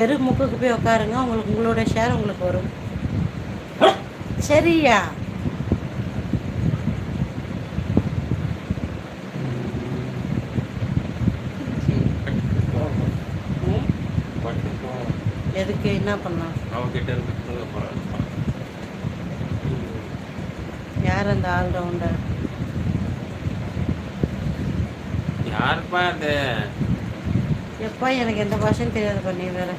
தெரு முக்குக்கு போய் உட்காருங்க உங்களுக்கு உங்களோட ஷேர் உங்களுக்கு வரும். சரியா? எதுக்கு என்ன பண்ணலாம்? யார் அந்த ஆல்ரவுண்டர் யாருப்பா அது? எப்பா எனக்கு எந்த பாஷையும் தெரியாதுப்பா நீ வேற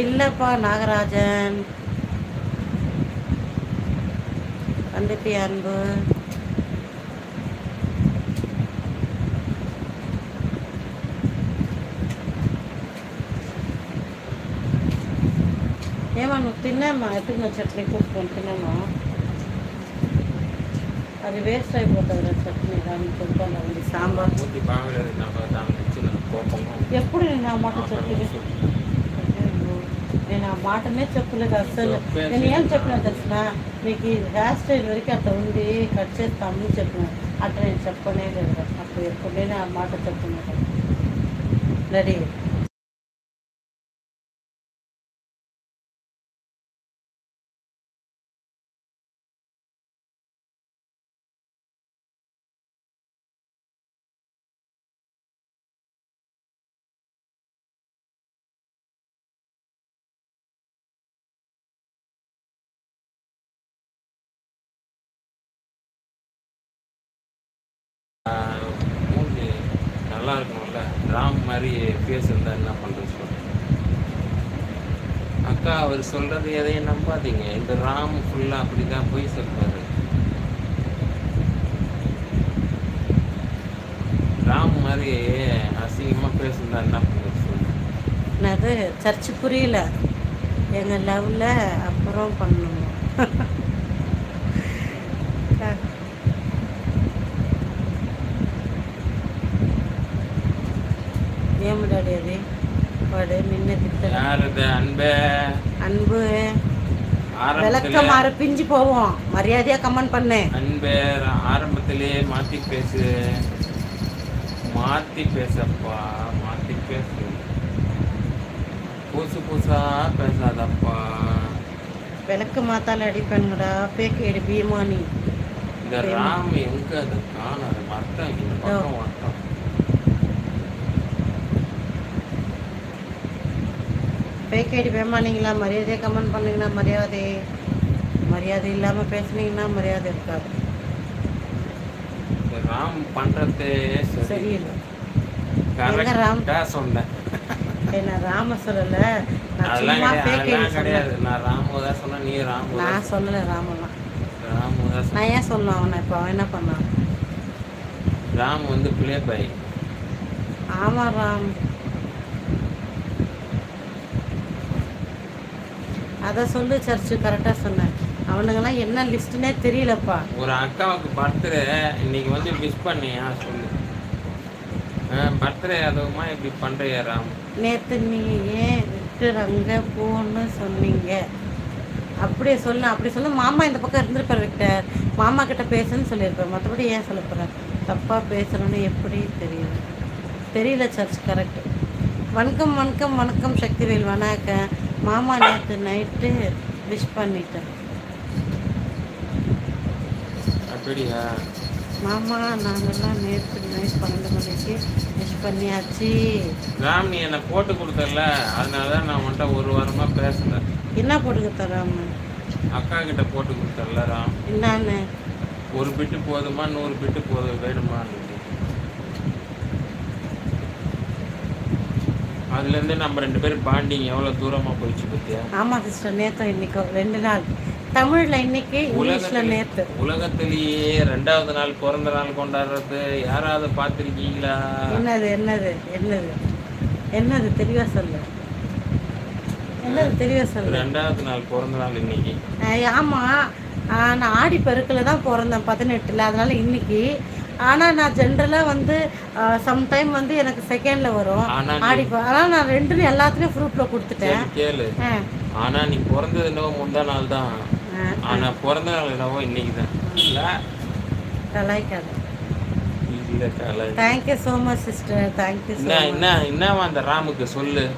இல்லைப்பா நாகராஜன் வந்துட்டியா அன்பு ఏమా నువ్వు తిన్నామా ఎత్తుకున్న చట్నీ కూర్చొని తిన్నామా అది వేస్ట్ అయిపోతుంది రా చట్నీ దాన్ని కొంచెం ఉంది సాంబార్ ఎప్పుడు నేను ఆ మాట చెప్పలేదు? నేను ఆ మాటనే చెప్పలేదు అస్సలు నేను ఏం చెప్పినా తెలిసిన మీకు ఈ హెయిర్ స్టైల్ వరకు అట్లా ఉంది కట్ చేస్తామని చెప్పిన. అట్లా నేను చెప్పనే లేదు అప్పుడు ఎప్పుడు నేను ఆ మాట చెప్తున్నాను రెడీ? நல்லா இருக்கணும்ல. ராம் மாதிரி ஃபேஸ் இருந்தால் என்ன பண்றது சொல்லு அக்கா அவர் சொல்றது எதையும் நம்பாதீங்க. இந்த ராம் ஃபுல்லா அப்படிதான் போய் சொல்றாரு. ராம் மாதிரி அசிங்கமா பேசுறதா என்ன பண்ணுறது சொல்லு அது சர்ச்சு புரியல. எங்கள் லெவலில் அப்புறம் பண்ணணும். ஏமடாடி அது பாடு மின்ன திட்டம் அன்பு? அன்பு. விளக்கமாறு பிஞ்சு போவோம் மரியாதையா கமெண்ட் பண்ணு. அன்பு ஆரம்பத்திலே மாத்தி பேசு. மாத்தி பேசப்பா மாத்தி பேசு. புதுசு புதுசா பேசாதப்பா. விளக்கு மாத்தால அடிப்பேன்டா பேக்கேடு பீமானி. இந்த ராம் எங்க அது காணும்? அது மரத்தம் இந்த பக்கம் மட்டம் பேக்கேடு பீமானிங்களா மரியாதையா கமெண்ட் பண்ணீங்கன்னா மரியாதை. மரியாதை இல்லாம பேசுனீங்கன்னா மரியாதை இருக்காது. ராம் பண்றதே சரி. சரியில்லை. எங்க ராம்? கரெக்டா சொன்னேன். ஏன்னா ராம சொல்லல? நான் சும்மா பேக்கேடு அதெல்லாம் கிடையாது. சொன்னேன் நான் ராமு தான் சொன்னேன். நீ ராமு நான் சொல்லல ராமலாம் ராமு தான் நான் ஏன் சொல்லணும் அவனை? இப்போ அவன் என்ன பண்ணான்? ராம் வந்து பிளே பாய் ஆமா ராம். அதை சொல்லு சர்ச்சு கரெக்டாக சொன்னேன் அவனுங்கெல்லாம் என்ன லிஸ்ட்டுனே தெரியலப்பா. ஒரு அக்காவுக்கு பர்த்டே இன்னைக்கு வந்து விஷ் பண்ணியா சொல்லு. பர்த்டே அதுவுமா இப்படி பண்றியா ராம்? நேற்று நீ ஏன் விட்டுறங்க போன்னு சொன்னீங்க? அப்படியே சொல்லு அப்படி சொல்ல. மாமா இந்த பக்கம் இருந்திருப்பார் விக்டர் மாமா கிட்ட பேசுன்னு சொல்லியிருப்பார். மற்றபடி ஏன் சொல்ல போகிறேன் தப்பாக பேசணும்னு எப்படி தெரியல. தெரியல சர்ச் கரெக்ட் வணக்கம் வணக்கம் வணக்கம் சக்திவேல் வணக்கம். மாமா நேற்று நைட்டு விஷ் பண்ணிட்டேன். அப்படியா? மாமா நாங்கெல்லாம் நேற்று நைட் பன்னெண்டு மணிக்கு விஷ் பண்ணியாச்சு. ராம் நீ என்னை போட்டு கொடுத்தல அதனால தான் நான் உன்கிட்ட ஒரு வாரமா பேசல என்ன போட்டுக்க தராம அக்கா கிட்ட போட்டு கொடுத்தல ராம். என்னான்னு? ஒரு பிட்டு போதுமா நூறு பிட்டு போதும் வேணுமா அதுல இருந்து நம்ம ரெண்டு பேரும் பாண்டிங் எவ்வளவு தூரமா போயிடுச்சு பத்தியா? ஆமாம் சிஸ்டர் நேற்று இன்னைக்கு ரெண்டு நாள். தமிழில் இன்னைக்கு இங்கிலீஷில் நேற்று உலகத்திலேயே ரெண்டாவது நாள் பிறந்த நாள் கொண்டாடுறது. யாராவது பார்த்திருக்கீங்களா? என்னது என்னது என்னது? என்னது தெளிவாக சொல்லு. என்னது தெளிவாக சொல்லு? ரெண்டாவது நாள் பிறந்த நாள் இன்னைக்கு. அஹ் ஆமா. ஆஹ் நான் ஆடி பெருக்கில் தான் பிறந்தேன் பதினெட்டில். அதனால இன்னைக்கு ஆனால் நான் ஜென்ரலாக வந்து சம்டைம் வந்து எனக்கு செகண்டில் வரும். ஆனா நீ- ஆடி பெ- ஆனால் நான் ரெண்டுன்னு எல்லாத்துலேயும் ஃப்ரூட்டில் கொடுத்துட்டேன். கேளு. ஆ, ஆனா நீ பிறந்தது என்னவோ முந்தா நாள் தான். ஆ, ஆனா பிறந்த நாள் என்னவோ இன்னைக்கு தான். இல்ல? கலாய்க்காத. Thank you so much sister thank you என்ன என்ன அந்த ராமுக்கு சொல்லு?